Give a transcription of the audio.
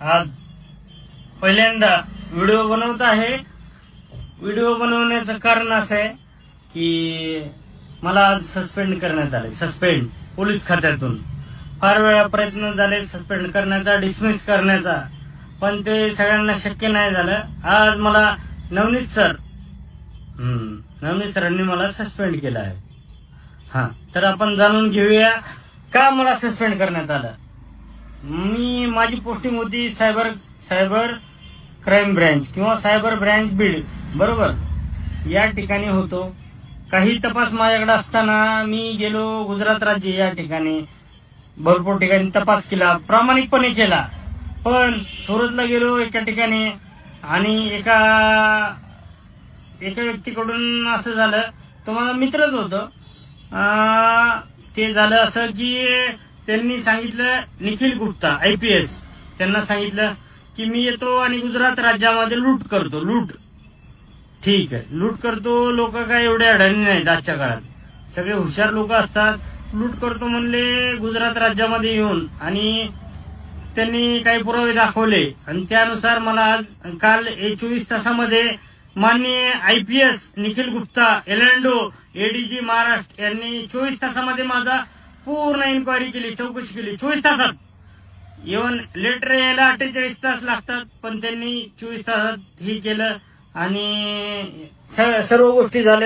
आज पहिल्यांदा व्हिडिओ बनवत आहे. व्हिडिओ बनवण्याचं कारण असं आहे की मला आज सस्पेंड करण्यात आले सस्पेंड पोलीस खात्यातून. फार वेळा प्रयत्न झाले सस्पेंड करण्याचा डिसमिस करण्याचा. पण ते सगळ्यांना शक्य नाही झालं. आज मला नवनीत सर नवनीत सरांनी मला सस्पेंड केलं आहे. हा तर आपण जाणून घेऊया का मला सस्पेंड करण्यात आलं? मी माझी पोस्टिंग होती सायबर सायबर क्राईम ब्रँच किंवा सायबर ब्रँच बीड बरोबर? या ठिकाणी होतो. काही तपास माझ्याकडे असताना मी गेलो गुजरात राज्य या ठिकाणी. भरपूर ठिकाणी तपास केला प्रामाणिकपणे केला. पण सुरतला गेलो एका ठिकाणी आणि एका एका व्यक्तीकडून असं झालं तो माझा मित्रच होतं. ते झालं असं की त्यांनी सांगितलं निखिल गुप्ता आयपीएस त्यांना सांगितलं की मी येतो आणि गुजरात राज्यामध्ये लूट करतो लूट. ठीक आहे. लूट करतो लोक काय एवढे अडाणी नाहीत आजच्या काळात. सगळे हुशार लोक असतात. लूट करतो म्हणले गुजरात राज्यामध्ये येऊन. आणि त्यांनी काही पुरावे दाखवले. आणि त्यानुसार मला आज काल चोवीस तासामध्ये माननीय IPS Nikhil Gupta L and O ADG Maharashtra यांनी चोवीस तासामध्ये माझा पूर्ण इन्क्वायरी केली चौकशी केली चोवीस तासात. इव्हन लेटर यायला अठ्ठेचाळीस तास लागतात पण त्यांनी चोवीस तासात हे केलं आणि सर्व गोष्टी झाल्या.